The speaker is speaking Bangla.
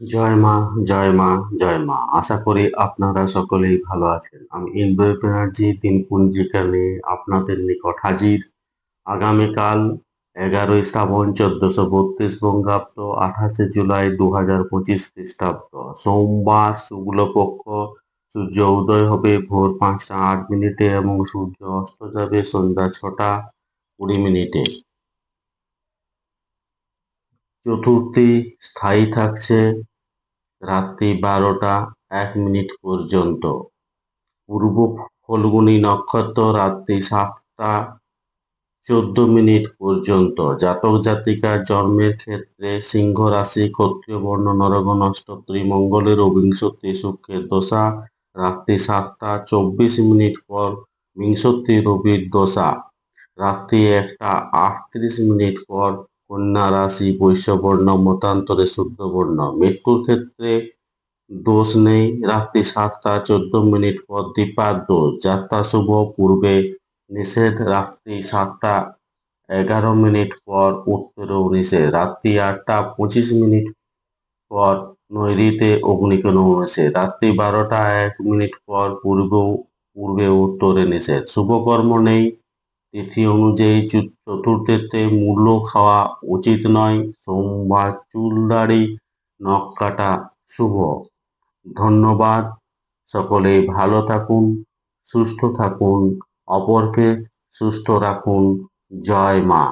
জয় মা জয় মা জয় মা। আশা করি আপনারা সকলেই ভালো আছেন। আমি ইন্দ্র ব্যানার্জি দিন পঞ্জিকা নিয়ে আপনাদের নিকট হাজির। আগামীকাল এগারোই শ্রাবণ চোদ্দশো বত্রিশ বঙ্গাব্দ, আঠাশে জুলাই দু হাজার পঁচিশ খ্রিস্টাব্দ। সোমবার শুক্লপক্ষ, সূর্য উদয় হবে ভোর পাঁচটা আট মিনিটে এবং সূর্য অস্ত যাবে সন্ধ্যা ছটা কুড়ি মিনিটে। চতুর্থী স্থায়ী থাকছে রাত্রি বারোটা এক মিনিট পর্যন্ত। পূর্ব ফলগুনি নক্ষত্র রাত্রি সাতটা চোদ্দ মিনিট পর্যন্ত। জাতক জাতিকার জন্মের ক্ষেত্রে সিংহ রাশি, ক্ষত্রিয় বর্ণ নরগণ অষ্টত্রী মঙ্গলের অবিংশতি শুক্রের দশা, রাত্রি সাতটা চব্বিশ মিনিট পর বিংশতি রবির দশা, রাত্রি একটা আটত্রিশ মিনিট পর কন্যা রাশি, বৈশ্যবর্ণ, মতান্তরে শুদ্ধ বর্ণ মৃত্যুর ক্ষেত্রে দোষ নেই। রাত্রি সাতটা, চোদ্দ মিনিট পর দোষ। যাত্রা শুভ, পূর্বে নিষেধ। রাত্রি সাতটা, এগারো মিনিট পর উত্তরেও নিষেধ। রাত্রি আটটা, পঁচিশ মিনিট পর নৈরিতে অগ্নিকোণ নিষেধ। রাত্রি বারোটা, এক মিনিট পর পূর্ব পূর্বে উত্তরে নিষেধ। শুভকর্ম নেই। তিথি অনুযায়ী চতুর্থীতে মূল্য খাওয়া উচিত নয়। সোমবার চুল দাড়ি নখ কাটা শুভ। ধন্যবাদ। সকলে ভালো থাকুন, সুস্থ থাকুন, অপরকে সুস্থ রাখুন। জয় মা।